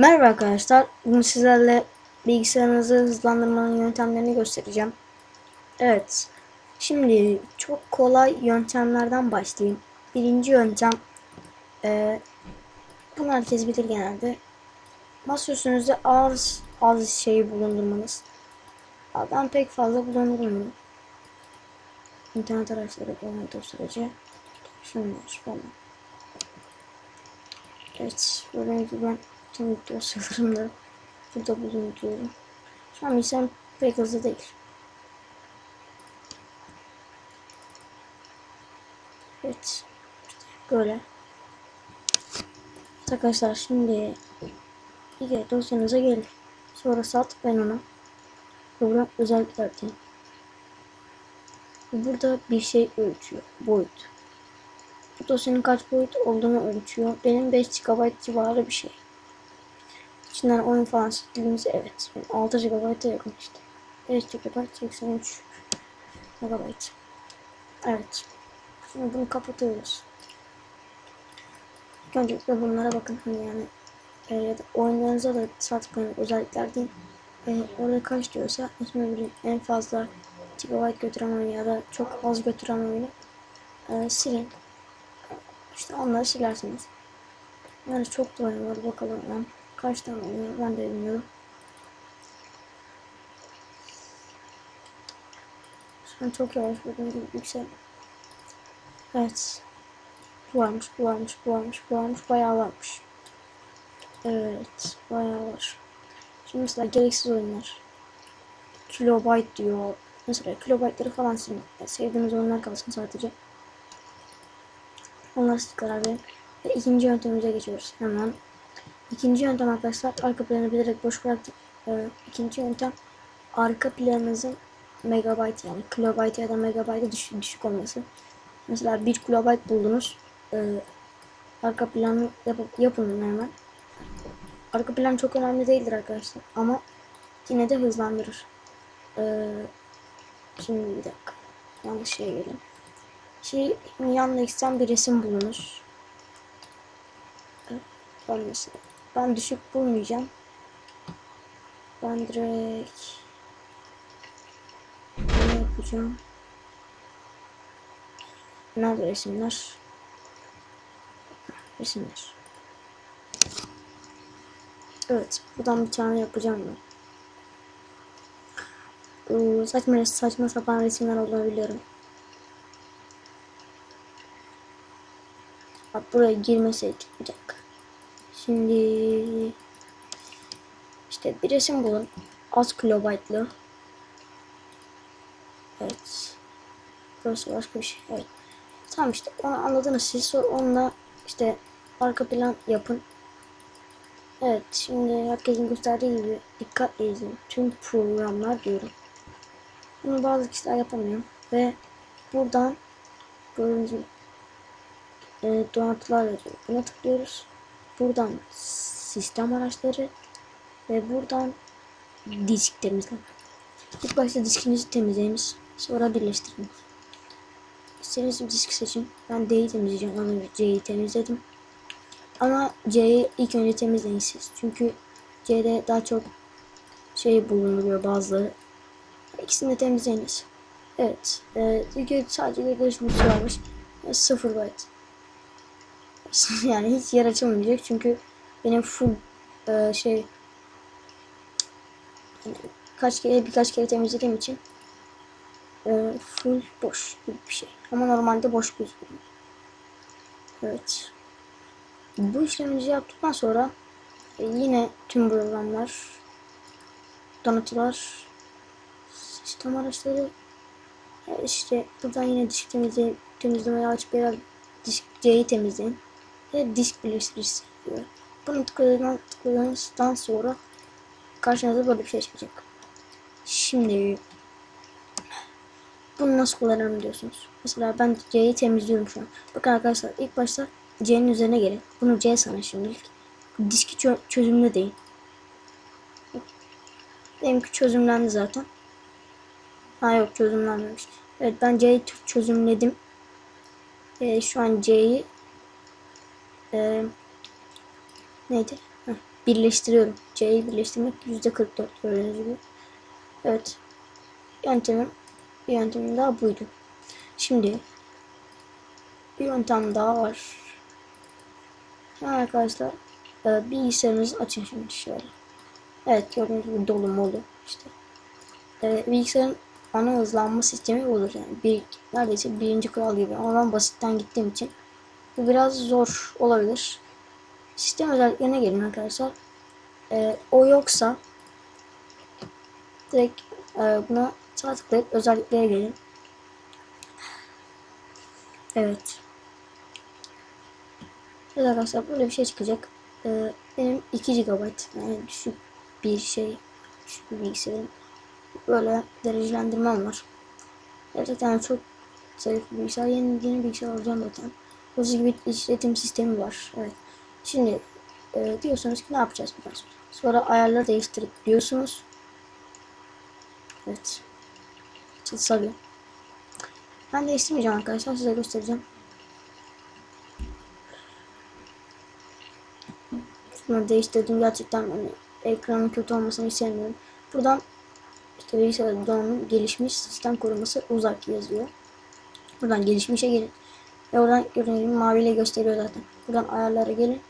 Merhaba arkadaşlar. Bugün sizlerle bilgisayarınızı hızlandırmanın yöntemlerini göstereceğim. Evet. Şimdi çok kolay yöntemlerden başlayayım. Birinci yöntem e, bunu herkes bilir genelde. Masaüstünüzde az az şeyi bulundurmanız. Ben pek fazla bulundurmuyorum. İnternet araçları olmadığı sürece şunlar falan. Evet, gördüğünüz gibi tüm dosyalarımı da burada bulunduruyorum. Şu an bilgisayarım pek hızlı değil. Evet, işte böyle. Arkadaşlar şimdi ilk dosyanıza gelin. Sonra sat ben ona. Burada özellikler diyeyim. Burada bir şey ölçüyor. Boyut. Bu dosyanın kaç boyut olduğunu ölçüyor. Benim 5 GB civarı bir şey. İçinden oyun falan sildiğimizde evet. Benim 6 GB'a yakın işte. 5 GB 83 MB. Evet. Şimdi bunu kapatıyoruz. Öncelikle bunlara bakın. Hani yani e, ya da oyunlarınıza da satmayın özellikler değil. E, orada kaç diyorsa ismi en fazla GB götüren oyunu ya da çok az götüren oyunu e, silin. İşte onları silersiniz. Yani çok da var bakalım ben kaç tane oyun ben de bilmiyorum. Şu an çok yavaş gördüğüm gibi yüksel. Evet. Bu varmış, bu varmış, bu varmış, bu varmış. Bayağı varmış. Evet, bayağı var. Şimdi mesela gereksiz oyunlar. Kilobyte diyor. Mesela kilobaytları falan silin. Sevdiğiniz oyunlar kalsın sadece. Onlar siz karar verin. Ve ikinci yöntemimize geçiyoruz. Hemen. İkinci yöntem arkadaşlar arka planı bilerek boş bıraktık. Ee, ikinci yöntem arka planınızın megabyte yani kilobyte ya da megabyte düşük, düşük olması. Mesela 1 kilobyte buldunuz. Ee, arka planı yap yapın hemen. Arka plan çok önemli değildir arkadaşlar ama yine de hızlandırır. Ee, şimdi bir dakika. Yanlış şeye gelin. Şey yan eksen bir resim bulunur. Ben mesela ben düşük bulmayacağım. Ben direkt ne yapacağım? Nerede resimler? Resimler. Evet, buradan bir tane yapacağım ben. Ee, saçma saçma sapan resimler olabilirim. Bak buraya girmeseydik bir dakika. Şimdi işte bir resim bulun. Az kilobaytlı. Evet. Burası başka bir şey. Evet. Tamam işte onu anladınız siz. Sonra onunla işte arka plan yapın. Evet şimdi herkesin gösterdiği gibi dikkat izleyin. Tüm programlar diyorum. Bunu bazı kişiler yapamıyor. Ve buradan gördüğünüz gibi e, donatılar yazıyor. Buna tıklıyoruz. Buradan sistem araçları ve buradan disk temizle. İlk başta diskinizi temizleyiniz. Sonra birleştirin. İstediğiniz bir disk seçin. Ben D'yi temizleyeceğim. Az önce C'yi temizledim. Ama C'yi ilk önce temizleyin siz. Çünkü C'de daha çok şey bulunuyor bazıları. İkisini de temizleyiniz. Evet. E, sadece giriş bütçesi varmış. 0 byte. yani hiç yer açılmayacak çünkü benim full e, şey yani kaç kere birkaç kere temizlediğim için e, full boş gibi bir şey. Ama normalde boş gözüküyor. Evet. Bu işlemimizi yaptıktan sonra e, yine tüm programlar donatılar sistem araçları e, işte buradan yine disk temizle, temizlemeyi açıp biraz disk C'yi temizleyin ve disk birleştiricisi diyor. Bunu tıkladığınızdan sonra karşınıza böyle bir şey çıkacak. Şimdi bunu nasıl kullanırım diyorsunuz. Mesela ben C'yi temizliyorum şu an. Bakın arkadaşlar ilk başta C'nin üzerine gelin. Bunu C sana şimdilik. Diski çö çözümlü değil. Benimki çözümlendi zaten. Ha yok çözümlenmemiş. Evet ben C'yi çözümledim. Ee, şu an C'yi e, neydi? Heh, birleştiriyorum. C'yi birleştirmek %44 gördüğünüz gibi. Evet. Yöntemim bir yöntemim daha buydu. Şimdi bir yöntem daha var. Arkadaşlar e, bilgisayarınızı açın şimdi şöyle. Evet gördüğünüz gibi dolu molu işte. E, bilgisayarın ana hızlanma sistemi olur yani. Bir, neredeyse birinci kural gibi ama ben basitten gittiğim için bu biraz zor olabilir. Sistem özelliklerine gelin arkadaşlar. E, o yoksa direkt e, buna sağ tıklayıp özelliklere gelin. Evet. Evet arkadaşlar böyle bir şey çıkacak. Ee, benim 2 GB yani düşük bir şey düşük bir bilgisayarım. Böyle derecelendirmem var. Gerçekten çok zayıf bir bilgisayar. Yeni, yeni bilgisayar alacağım zaten. Hızlı gibi işletim sistemi var. Evet. Şimdi e, diyorsunuz ki ne yapacağız biraz sonra. Sonra ayarları değiştirip diyorsunuz. Evet. Sarıyor. Ben değiştirmeyeceğim arkadaşlar. Size göstereceğim. Şunu değiştirdim. Gerçekten hani ekranın kötü olmasını istemiyorum. Buradan işte bilgisayar donanım gelişmiş sistem koruması uzak yazıyor. Buradan gelişmişe gelin. Ve oradan gördüğünüz maviyle gösteriyor zaten. Buradan ayarlara gelin.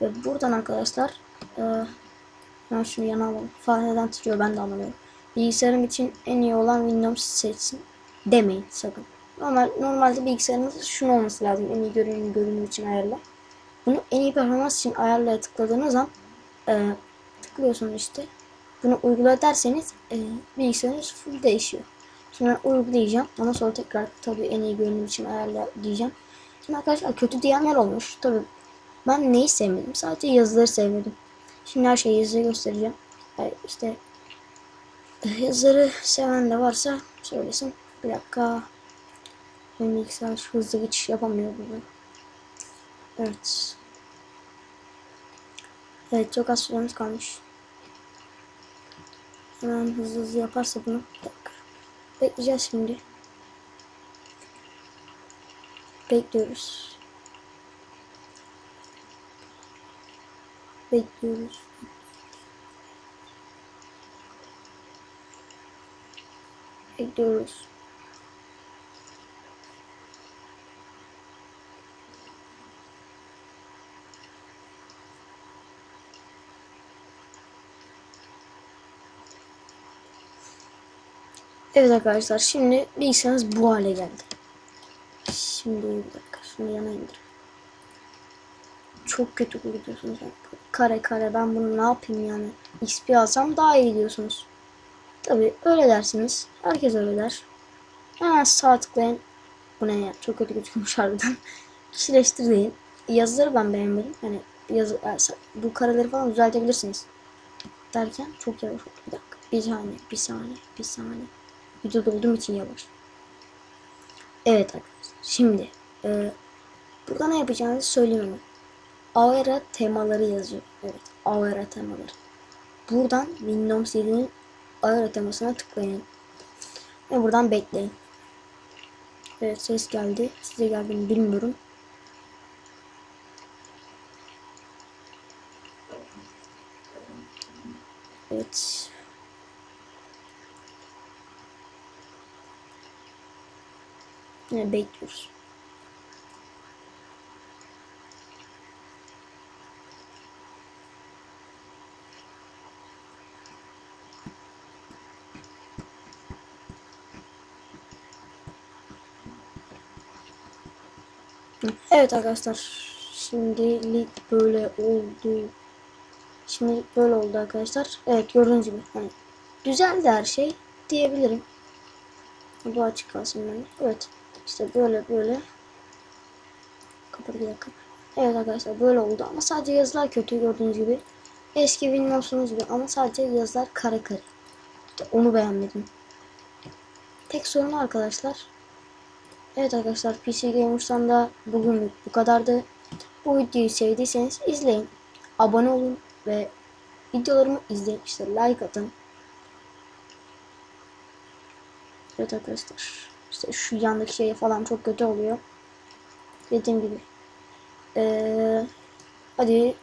Ve buradan arkadaşlar e, ben şunu yana alalım. Fare neden tutuyor ben de anlamıyorum. Bilgisayarım için en iyi olan Windows seçsin demeyin sakın. Normal, normalde bilgisayarınız şunu olması lazım. En iyi görünüm, görünüm için ayarla. Bunu en iyi performans için ayarlaya tıkladığınız zaman e, tıklıyorsunuz işte. Bunu uygula derseniz e, bilgisayarınız full değişiyor. Ben uygulayacağım. Ondan sonra tekrar tabii en iyi görünüm için ayarla diyeceğim. Şimdi arkadaşlar kötü diyenler olmuş. Tabii ben neyi sevmedim? Sadece yazıları sevmedim. Şimdi her şeyi yazıya göstereceğim. Yani işte yazıları seven de varsa söylesin. Bir dakika. Benim bilgisayar hızlı geçiş yapamıyor burada. Evet. Evet çok az süremiz kalmış. Hemen hızlı hızlı yaparsa bunu. Bekleyeceğiz şimdi. Bekliyoruz. Bekliyoruz. Bekliyoruz. Evet arkadaşlar şimdi bilgisayarınız bu hale geldi. Şimdi bir dakika şunu yana indir. Çok kötü gidiyorsunuz. Kare kare ben bunu ne yapayım yani. XP alsam daha iyi diyorsunuz. Tabi öyle dersiniz. Herkes öyle der. Hemen sağ tıklayın. Bu ne ya? Çok kötü gözükmüş harbiden. Kişileştir deyin. Yazıları ben beğenmedim. Hani yazı, bu kareleri falan düzeltebilirsiniz. Derken çok yavaş oldu. Bir dakika. Bir saniye, bir saniye, bir saniye. Videoda olduğum için yavaş. Evet arkadaşlar. Şimdi e, burada ne yapacağınızı söyleyeyim. Aura temaları yazıyor. Evet. Aura temaları. Buradan Windows 7'nin Aura temasına tıklayın. Ve buradan bekleyin. Evet ses geldi. Size geldi mi bilmiyorum. Evet. Yine bekliyoruz. Evet arkadaşlar. Şimdilik böyle oldu. Şimdilik böyle oldu arkadaşlar. Evet gördüğünüz gibi. Hani güzeldi her şey diyebilirim. Bu açık kalsın benim. Evet. İşte böyle böyle. Kapat bir dakika. Evet arkadaşlar böyle oldu ama sadece yazılar kötü gördüğünüz gibi. Eski Windows'unuz gibi ama sadece yazılar kare kare. İşte onu beğenmedim. Tek sorun arkadaşlar. Evet arkadaşlar PC Gamers'tan da bugün bu kadardı. Bu videoyu sevdiyseniz izleyin. Abone olun ve videolarımı izleyin. İşte like atın. Evet arkadaşlar. İşte şu yandaki şey falan çok kötü oluyor. Dediğim gibi. Ee, hadi